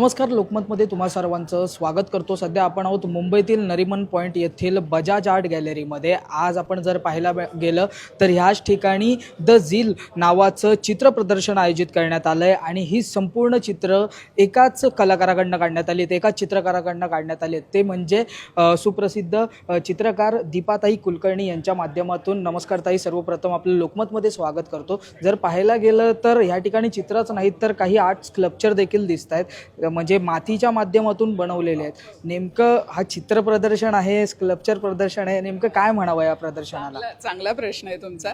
नमस्कार लोकमतमध्ये तुम्हा सर्वांचं स्वागत करतो. सध्या आपण आहोत मुंबईतील नरिमन पॉईंट येथील बजाज आर्ट गॅलरीमध्ये. आज आपण जर पाहायला गेलं तर ह्याच ठिकाणी द झील नावाचं चित्र प्रदर्शन आयोजित करण्यात आलं आहे आणि ही संपूर्ण चित्र एकाच कलाकाराकडनं काढण्यात आली. आहेत एकाच चित्रकाराकडनं काढण्यात आली. आहेत ते म्हणजे सुप्रसिद्ध चित्रकार दीपाताई कुलकर्णी यांच्या माध्यमातून. नमस्कार ताई सर्वप्रथम आपलं लोकमतमध्ये स्वागत करतो. जर पाहायला गेलं तर ह्या ठिकाणी चित्रच नाहीत तर काही आर्ट स्क्लप्चर देखील दिसत आहेत म्हणजे मातीच्या माध्यमातून बनवलेले आहेत. नेमकं हा चित्र प्रदर्शन आहे स्कल्पचर प्रदर्शन आहे नेमकं काय म्हणावं या प्रदर्शनाला? चांगला प्रश्न आहे तुमचा.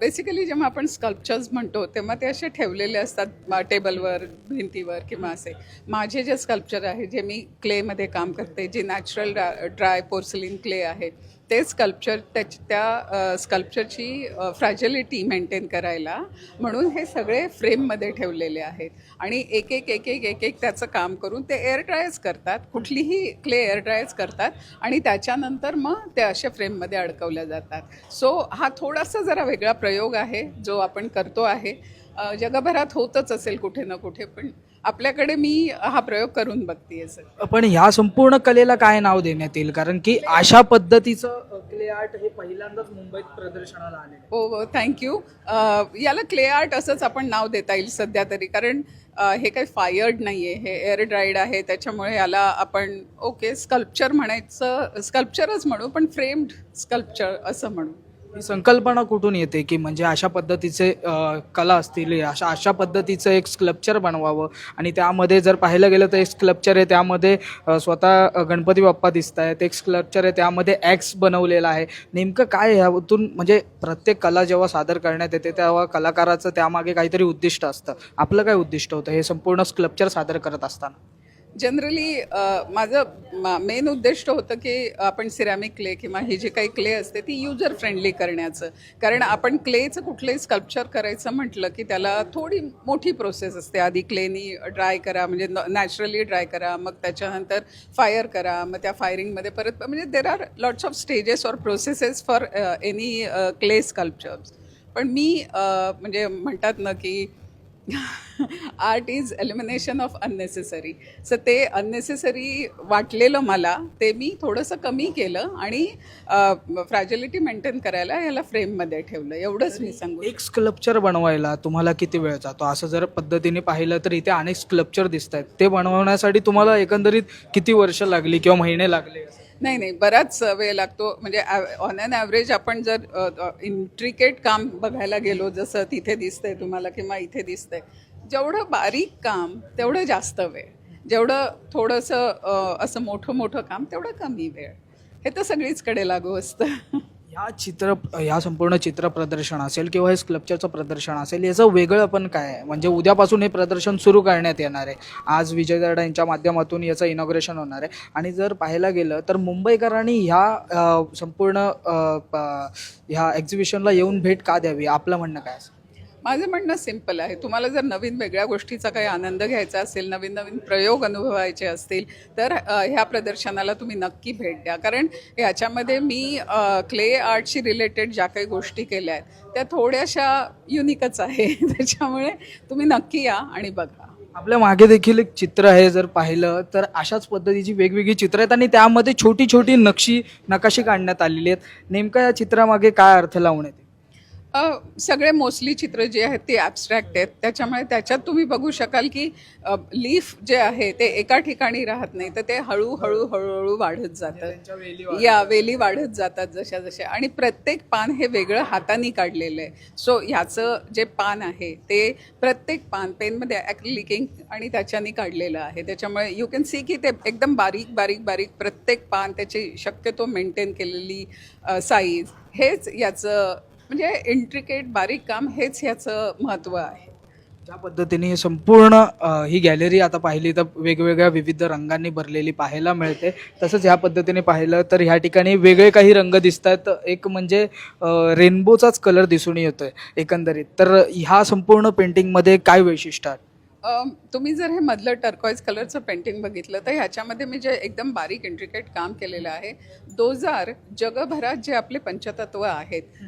बेसिकली जेव्हा आपण स्कल्पचर्स म्हणतो तेव्हा ते असे ठेवलेले असतात टेबलवर भिंतीवर किंवा असे. माझे जे स्कल्पचर आहे जे मी क्लेमध्ये काम करते जे नॅचरल ड्राय पोर्सलिन क्ले आहे ते स्कल्पचर त्याच त्या स्कल्पचरची फ्रॅजलिटी मेंटेन करायला म्हणून हे सगळे फ्रेममध्ये ठेवलेले आहेत. आणि एक एक एक एक एक एक त्याचं काम करून ते एअर ड्रायच करतात. कुठलीही क्ले एअर ड्रायच करतात. आणि त्याच्यानंतर मग ते अशा फ्रेममध्ये अडकवल्या जातात. सो हा थोडासा जरा वेगळा प्रयोग आहे जो आपण करतो आहे. जगभरात होतच असेल कुठे ना कुठे पण आपल्याकडे मी हा प्रयोग करून बघते सर. पण ह्या संपूर्ण कलेला काय नाव देण्यात येईल? कारण की अशा पद्धतीचं क्ले आर्ट हे पहिल्यांदाच मुंबईत प्रदर्शनाला आले हो हो थँक्यू याला क्ले आर्ट असंच आपण नाव देता येईल सध्या तरी कारण हे काही फायर्ड नाही आहे हे एअर ड्राईड आहे त्याच्यामुळे याला आपण ओके स्कल्पचर म्हणायचं स्कल्पचरच म्हणू पण फ्रेम्ड स्कल्पचर असं म्हणू. ही संकल्पना कुठून येते की म्हणजे अशा पद्धतीचे अ, कला असतील अशा अशा पद्धतीचं एक स्कल्पचर बनवावं? आणि त्यामध्ये जर पाहिलं गेलं तर एक स्कल्पचर आहे त्यामध्ये अ, स्वतः अ, गणपती बाप्पा दिसत आहेत एक स्कल्पचर आहे त्यामध्ये ॲक्स बनवलेला आहे. नेमकं काय ह्यातून म्हणजे प्रत्येक कला जेव्हा सादर करण्यात येते तेव्हा कलाकाराचं त्यामागे काहीतरी उद्दिष्ट असतं. आपलं काय उद्दिष्ट होतं हे संपूर्ण स्कल्पचर सादर करत असताना? जनरली माझं मेन उद्दिष्ट होतं की आपण सिरॅमिक क्ले किंवा ही जी काही क्ले असते ती युजर फ्रेंडली करण्याचं. कारण आपण क्लेचं कुठलंही स्कल्पचर करायचं म्हटलं की त्याला थोडी मोठी प्रोसेस असते. आधी क्लेनी ड्राय करा म्हणजे नॅचरली ड्राय करा मग त्याच्यानंतर फायर करा मग त्या फायरिंगमध्ये परत म्हणजे there are lots of stages or processes for any clay sculptures पण मी म्हणजे म्हणतात ना की art is elimination of unnecessary so ते अननेसेसरी वाटलेलं मला ते मी थोडंसं कमी केलं आणि फ्रॅजिलिटी मेंटेन करायला याला फ्रेममध्ये ठेवलं. एवढंच मी सांगू एक स्कल्पचर बनवायला तुम्हाला किती वेळ जातो? असं जर पद्धतीने पाहिलं तर इथे अनेक स्कल्पचर दिसत आहेत ते बनवण्यासाठी तुम्हाला एकंदरीत किती वर्ष लागली किंवा महिने लागले? नाही नाही बराच वेळ लागतो. म्हणजे ऑन अन ॲव्हरेज आपण जर इंट्रिकेट काम बघायला गेलो जसं तिथे दिसतंय तुम्हाला किंवा इथे दिसतंय जेवढं बारीक काम तेवढं जास्त वेळ. जेवढं थोडंसं असं मोठं मोठं काम तेवढं कमी वेळ. हे तर सगळीचकडे लागू असतं. ह्या चित्र ह्या संपूर्ण चित्र प्रदर्शन असेल किंवा हे स्कल्पचरचं प्रदर्शन असेल याचं वेगळं पण काय आहे? म्हणजे उद्यापासून हे प्रदर्शन सुरू करण्यात येणार आहे. आज विजय दर्डा यांच्या माध्यमातून याचं इनॉग्रेशन होणार आहे. आणि जर पाहायला गेलं तर मुंबईकरांनी ह्या संपूर्ण ह्या एक्झिबिशनला येऊन भेट का द्यावी? आपलं म्हणणं काय असेल माझं म्हणणं सिंपल आहे. तुम्हाला जर नवीन वेगळ्या गोष्टीचा काही आनंद घ्यायचा असेल नवीन नवीन प्रयोग अनुभवायचे असतील तर ह्या प्रदर्शनाला तुम्ही नक्की भेट द्या. कारण ह्याच्यामध्ये मी क्ले आर्टशी रिलेटेड ज्या काही गोष्टी केल्या आहेत त्या थोड्याशा युनिकच आहे. त्याच्यामुळे तुम्ही नक्की या आणि बघा. आपल्या मागे देखील एक चित्र आहे जर पाहिलं तर अशाच पद्धतीची वेगवेगळी चित्र आहेत आणि त्यामध्ये छोटी छोटी नक्षी नकाशी काढण्यात आलेली आहेत. नेमकं या चित्रामागे काय अर्थ लावण्यात येईल सगळे मोस्टली चित्र जे आहेत ते ॲबस्ट्रॅक्ट आहेत. त्याच्यामुळे त्याच्यात तुम्ही बघू शकाल की लीफ जे आहे ते एका ठिकाणी राहत नाही तर ते हळूहळू हळूहळू वाढत जातं या वेली वाढत जातात जशा जशा आणि प्रत्येक पान हे वेगळं हाताने काढलेलं आहे. सो ह्याचं जे पान आहे ते प्रत्येक पान पेनमध्ये ॲक्लिकिंग आणि त्याच्याने काढलेलं आहे. त्याच्यामुळे यू कॅन सी की ते एकदम बारीक बारीक बारीक प्रत्येक पान त्याची शक्यतो मेंटेन केलेली साईज हेच याचं म्हणजे इंट्रिकेट बारीक काम हेच ह्याचं महत्त्व आहे. ज्या पद्धतीने हे संपूर्ण अ, ही गॅलरी आता पाहिली तर वेगवेगळ्या विविध रंगांनी भरलेली पाहायला मिळते. तसंच ह्या पद्धतीने पाहिलं तर ह्या ठिकाणी वेगळे काही रंग दिसत आहेत एक म्हणजे अ, रेनबोचाच कलर दिसून येतोय एकंदरीत. तर ह्या संपूर्ण पेंटिंगमध्ये काय वैशिष्ट्य आहे? तुम्ही जर हे मधलं टर्कॉईज कलरचं पेंटिंग बघितलं तर ह्याच्यामध्ये मी जे एकदम बारीक इंट्रिकेट काम केलेलं आहे दोजार जगभरात जे आपले पंचतत्व आहेत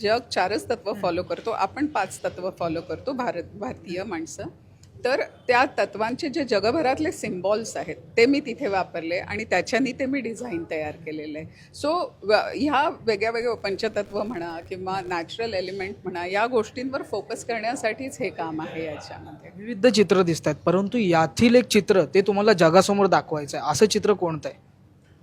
जग चारच तत्व फॉलो करतो आपण पाच तत्व फॉलो करतो भारत भारतीय माणसं. तर त्या तत्वांचे जे जगभरातले सिम्बॉल्स आहेत ते मी तिथे वापरले आणि त्याच्यानी ते मी डिझाईन तयार केलेलं. आहे सो ह्या वेगळ्या वेगळ्या पंचतत्व म्हणा किंवा नॅचरल एलिमेंट म्हणा या गोष्टींवर फोकस करण्यासाठीच हे काम आहे याच्यामध्ये. विविध चित्र दिसत आहेत परंतु यातील एक चित्र ते तुम्हाला जगासमोर दाखवायचं आहे असं चित्र कोणतं आहे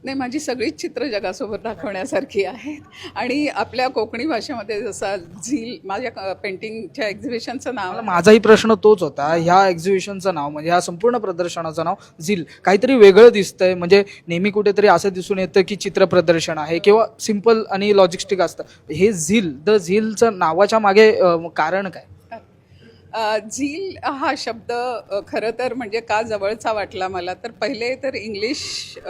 नाही माझी सगळीच चित्र जगासोबत दाखवण्यासारखी आहेत. आणि आपल्या कोकणी भाषेमध्ये जसा झील माझ्या पेंटिंगच्या एक्झिबिशनचं नाव माझाही प्रश्न तोच होता. ह्या एक्झिबिशनचं नाव म्हणजे ह्या संपूर्ण प्रदर्शनाचं नाव झील. काहीतरी वेगळं दिसतंय. म्हणजे नेहमी कुठेतरी असं दिसून येतं की चित्र प्रदर्शन आहे किंवा सिंपल आणि लॉजिस्टिक असतं. हे झील द झीलचं नावाच्या मागे कारण काय? झील हा शब्द खरं तर म्हणजे का जवळचा वाटला मला तर पहिले तर इंग्लिश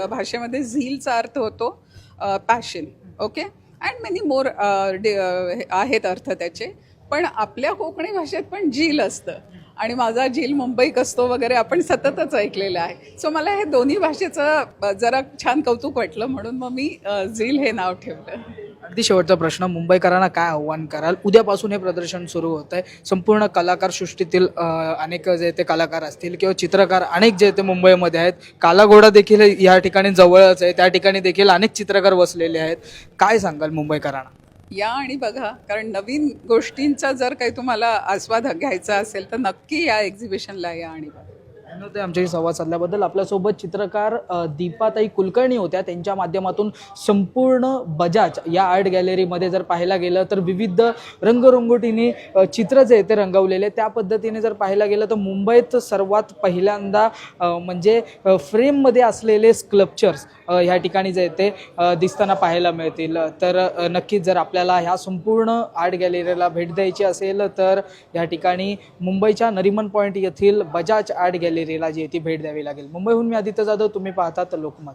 भाषेमध्ये झीलचा अर्थ होतो passion okay and many more आहेत अर्थ त्याचे. पण आपल्या कोकणी भाषेत पण झील असतं. आणि माझा झील मुंबईक असतो वगैरे आपण सततच ऐकलेलं आहे. सो मला हे दोन्ही भाषेचं जरा छान कौतुक वाटलं म्हणून मग मी झील हे नाव ठेवलं. अगदी शेवटचा प्रश्न मुंबईकरांना काय आव्हान कराल? उद्यापासून हे प्रदर्शन सुरू होत आहे. संपूर्ण कलाकार सृष्टीतील अनेक जे ते कलाकार असतील किंवा चित्रकार अनेक जे ते मुंबईमध्ये आहेत कालाघोडा देखील या ठिकाणी जवळच आहे. त्या ठिकाणी देखील अनेक चित्रकार बसलेले आहेत. काय सांगाल मुंबईकरांना? या आणि बघा कारण नवीन गोष्टींचा जर काही तुम्हाला आस्वाद घ्यायचा असेल तर नक्की या एक्झिबिशनला या आणि बघा. धन्यवाद आमच्याशी संवाद साधल्याबद्दल. आपल्यासोबत चित्रकार दीपाताई कुलकर्णी होत्या. त्यांच्या माध्यमातून संपूर्ण बजाज या आर्ट गॅलरीमध्ये जर पाहायला गेलं तर विविध रंगरंगोटीने चित्र जे ते रंगवलेले. त्या पद्धतीने जर पाहायला गेलं तर मुंबईत सर्वात पहिल्यांदा म्हणजे फ्रेममध्ये असलेले स्क्लप्चर्स ह्या ठिकाणी जे ते दिसताना पाहायला मिळतील. तर नक्कीच जर आपल्याला ह्या संपूर्ण आर्ट गॅलरीला भेट द्यायची असेल तर या ठिकाणी मुंबईच्या नरिमन पॉईंट येथील बजाज आर्ट गॅलरी गॅलरीला जी आहे ती भेट द्यावी लागेल. मुंबईहून मी आदित्य जाधव तुम्ही पाहतात लोकमत.